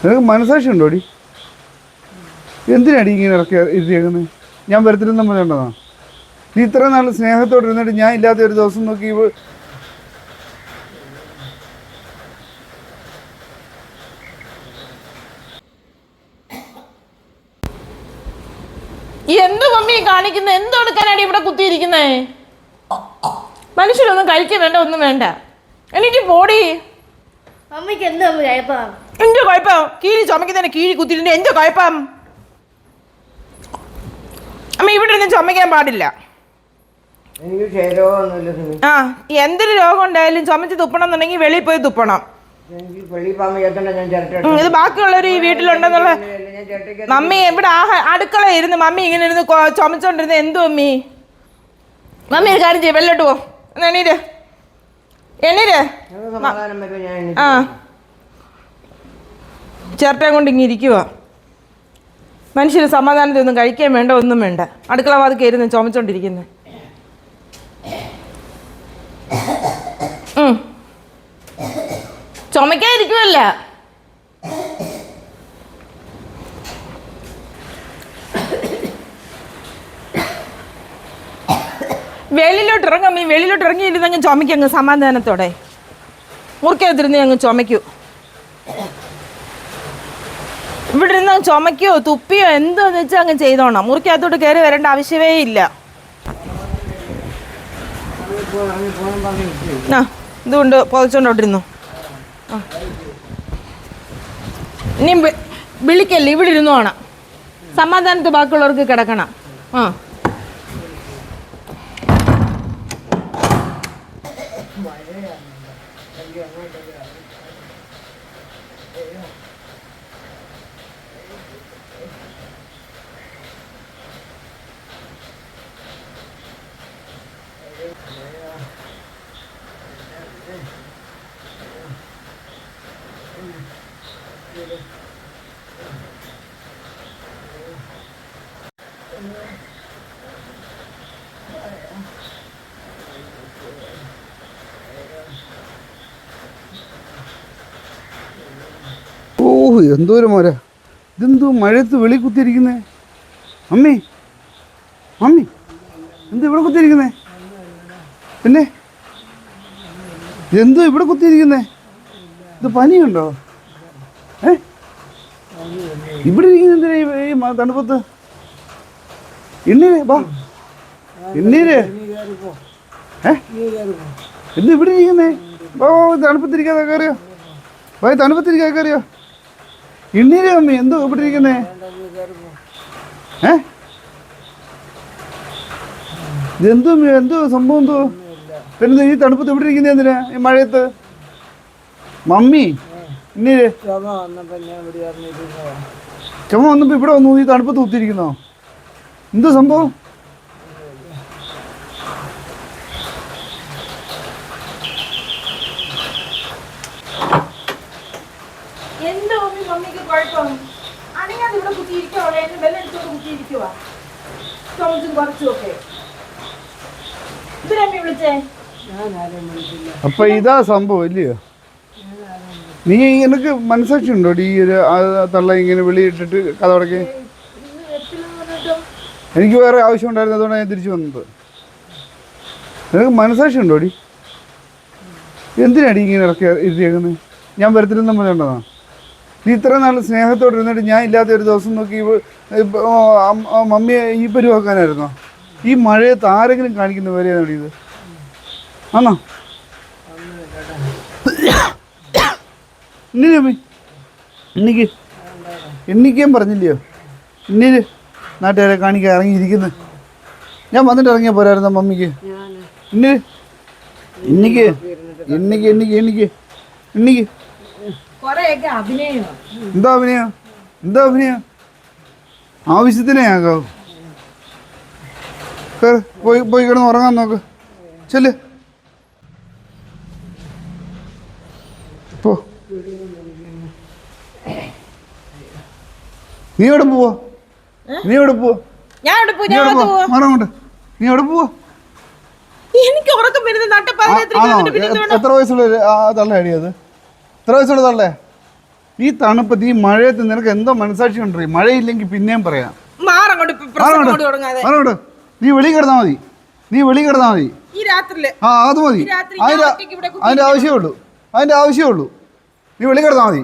നിനക്ക് മനസാക്ഷി ഉണ്ടോടി എന്തിനാടി ഇങ്ങനെ ഇറക്കി ഇരുത്തിയേക്കുന്നത് ഞാൻ വരത്തില്ലെന്ന് പറഞ്ഞോണ്ടാ നീ ഇത്ര നാൾ സ്നേഹത്തോടെ ഇരുന്നിട്ട് ഞാൻ ഇല്ലാത്ത ഒരു ദിവസം നോക്കി എന്ത് മമ്മി കാണിക്കുന്നത് എന്തെടുക്കാനാണ് ഇവിടെ കുത്തിയിരിക്കുന്നേ? മനുഷ്യരൊന്നും കഴിക്കാൻ വേണ്ട ഒന്നും വേണ്ട. എനിക്ക് പോടി. മമ്മിക്ക് എന്താ മമ്മി കഴിപ്പം? എന്റെ കുഴപ്പം? കീഴി തന്നെ കീഴി കുത്തിയിട്ടുണ്ട്. എന്റെ കുഴപ്പം? അമ്മ ഇവിടെ ഇരുന്ന് ചുമക്കാൻ പാടില്ല. എനിക്ക് ക്ഷയരോഗമൊന്നുമില്ല സുമി. ആ എന്തൊരു രോഗം ഉണ്ടായാലും ചുമച്ച് തുപ്പണം എന്നുണ്ടെങ്കിൽ വെളിയിൽ പോയി തുപ്പണം. എനിക്ക് വെളിയിൽ പോകാൻ വയ്യാത്തോണ്ട ഞാൻ ചിരട്ട ഉം, ഇത് ബാക്കിയുള്ളവർ ഈ വീട്ടിലുണ്ടെന്നുള്ള ഞാൻ ചിരട്ടയ്ക്ക് മമ്മി ഇവിടെ ആഹ അടുക്കള ഇരുന്ന് മമ്മി ഇങ്ങനെ ഇരുന്ന് കൊ- ചുമച്ചോണ്ടിരുന്ന. എന്തു മമ്മി? മമ്മി ഒരു കാര്യം ചെയ്യും വെള്ളോട്ട് പോ. ഒന്ന് എണീര്. എണീര്. ഞങ്ങൾക്ക് സമാധാനം വരുമ്പോൾ ഞാൻ എണീറ്റ് ആ. ചിരട്ടയും കൊണ്ട് ഇങ്ങനെ ഇരിക്കുക. മനുഷ്യന് സമാധാനത്തിനൊന്നും കഴിക്കാൻ വേണ്ട ഒന്നും വേണ്ട. അടുക്കള വാതിൽ ഇരുന്ന് ചുമച്ചോണ്ടിരിക്കുന്നത് ചുമക്കാതിരിക്കുമല്ല വെളിയിലോട്ട് ഇറങ്ങാം. ഈ വെളിയിലോട്ട് ഇറങ്ങിയിരുന്നെങ്കിൽ അങ്ങ് ചുമയ്ക്കും അങ്ങ് സമാധാനത്തോടെ. മുറിക്കകത്തിരുന്ന് അങ്ങ് ചുമക്കൂ ഇവിടെ ഇരുന്ന് ചുമക്കോ തുപ്പിയോ എന്തോന്ന് വെച്ചാൽ അങ്ങ് ചെയ്തോണം. മുറിക്കകത്തോട്ട് കയറി വരേണ്ട ആവശ്യമേ ഇല്ല. ഇതുകൊണ്ട് പുതച്ചോണ്ടോട്ടിരുന്നു ഇനി വിളിക്കല്ലേ? ഇവിടെ ഇരുന്നു വേണം സമാധാനത്ത് ബാക്കിയുള്ളവർക്ക് കിടക്കണം. ആ. ഓ എന്തോ എന്തോരം മോര ഇതെന്തോ മഴയത്ത് വെളി കുത്തിയിരിക്കുന്നേ. അമ്മി അമ്മി എന്ത് ഇവിടെ കുത്തിയിരിക്കുന്നേ. പിന്നെ? ഇതെന്തോ ഇവിടെ കുത്തിയിരിക്കുന്നേ. ഇത് പനിയുണ്ടോ? ഏ? ഇവിടെ ഇരിക്കുന്നെന്തിനാ ഈ- തണുപ്പത്ത്? എണ്ണീര് വാ. എണ്ണീര് ഏ? എന്ത് ഇവിടെ ഇരിക്കുന്നേ? ഓ തണുപ്പത്തിരിക്കാതെ കയറിയോ വാ തണുപ്പത്തിരിക്കാതെ കയറിയോ എണ്ണീര് അമ്മി എന്തോ ഇവിടെ ഇരിക്കുന്നേ? ഏ? ഇതെന്തോ എന്തോ സംഭവം എന്തോ? പിന്നെ ഈ തണുപ്പത്ത് ഇവിടെ ഇരിക്കുന്നേ എന്തിനാ? ഈ മഴയത്ത്? മമ്മി? എണ്ണീര് ചുമ വന്നപ്പോൾ ഞാൻ ഇവിടെ ഇറങ്ങിയിരുന്നതാ ചുമ വന്നപ്പോ ഇവിടെ വന്നു ഈ തണുപ്പത്ത് കുത്തിയിരിക്കുന്നോ എന്ത് സംഭവം? എന്തോ മമ്മി മമ്മിക്ക് കുഴപ്പം. അണിയാതെ ഇവിടെ കുത്തിയിരിക്കുവാണോ എന്നെ വെള്ളം എടുത്തോണ്ട് ചുമച്ചും കുറച്ചും ഒക്കെ. ഇതിനമ്മി വിളിച്ചേ? ഞാൻ ആരെയും വിളിച്ചില്ല. അപ്പൊ ഇതാ സംഭവം ഇല്ലയോ? നീ എനിക്ക് മനസ്സാക്ഷി ഉണ്ടോ ഈ ഒരു തള്ള ഇങ്ങനെ വെളിയിട്ടിട്ട് കഥ തുടക്കി? എനിക്ക് വേറെ ആവശ്യം ഉണ്ടായിരുന്നു അതുകൊണ്ട് ഞാൻ തിരിച്ചു വന്നത്. നിനക്ക് മനസ്സാക്ഷി ഉണ്ടോ ഡി എന്തിനാടി ഇങ്ങനെ ഇറക്കി ഇരുത്തിയേക്കുന്നത് ഞാൻ വരത്തില്ലെന്ന് പറയേണ്ടതാണ് നീ ഇത്ര നാൾ സ്നേഹത്തോടെ ഇരുന്നിട്ട് ഞാൻ ഇല്ലാത്ത ഒരു ദിവസം നോക്കി മമ്മിയെ ഈ പരിവാക്കാനായിരുന്നോ? ഈ മഴയത്ത് ആരെങ്കിലും കാണിക്കുന്ന വരെയാണ് ഇത്? ആണോ? അമ്മി എണ്ണിക്ക് എണ്ണിക്കാൻ പറഞ്ഞില്ലയോ? ഇന്നിന്? നാട്ടുകാരെ കാണിക്കാൻ ഇറങ്ങിയിരിക്കുന്നു. ഞാൻ വന്നിട്ട് ഇറങ്ങിയ പോരായിരുന്നു മമ്മിക്ക്? ഇന്നീര് ഇന്നിക്ക്? എണ്ണിക്ക് എണ്ണിക്ക് എണ്ണിക്ക് കൊറേയൊക്കെ എന്താ അഭിനയം? എന്താ അഭിനയം? ആവശ്യത്തിനേ ആകാവൂ പോയി പോയി കിടന്ന് ഉറങ്ങാൻ നോക്ക്. ചെല്ല്. പോ. നീ എവിടെ പോവോ? നീ എവിടെ പോവോ? ഞാൻ ഞാൻ പോവാ? മാറങ്ങോട്ട് നീ എവിടെ പോവാ? എനിക്ക് ഉറക്കം വരുന്നത്? എത്ര വയസ്സുള്ള ഒരു തള്ള അടിയത് എത്ര വയസ്സുള്ള തള്ളേ ഈ തണുപ്പത്ത് ഈ മഴയത്ത് നിനക്ക് എന്തോ മനസാക്ഷി ഉണ്ടോ? മഴയില്ലെങ്കിൽ പിന്നെയും പറയാം. മാറങ്ങോട്ട് നീ വെളി കിടന്നാ മതി. നീ വെളി കിടന്നാ മതി. ആ അത് മതി. അതിന്റെ ആവശ്യമേ ഉള്ളൂ. അതിന്റെ ആവശ്യമേ ഉള്ളൂ. നീ വെളി കിടന്നാ മതി.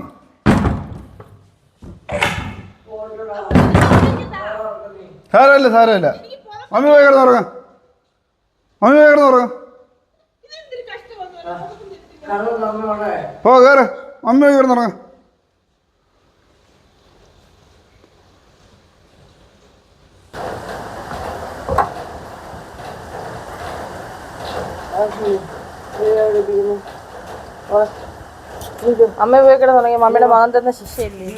സാരമില്ല സാരമില്ല. മമ്മി പോയി കിടന്നുറങ്ങാം മമ്മി പോയി കിടന്നു ഉറങ്ങാം. പോ കയറ് മമ്മി പോയി കിടന്നുറങ്ങാം അമ്മ പോയി തുടങ്ങി മമ്മിയുടെ മകൻ തന്ന ശിക്ഷയില്ലേ?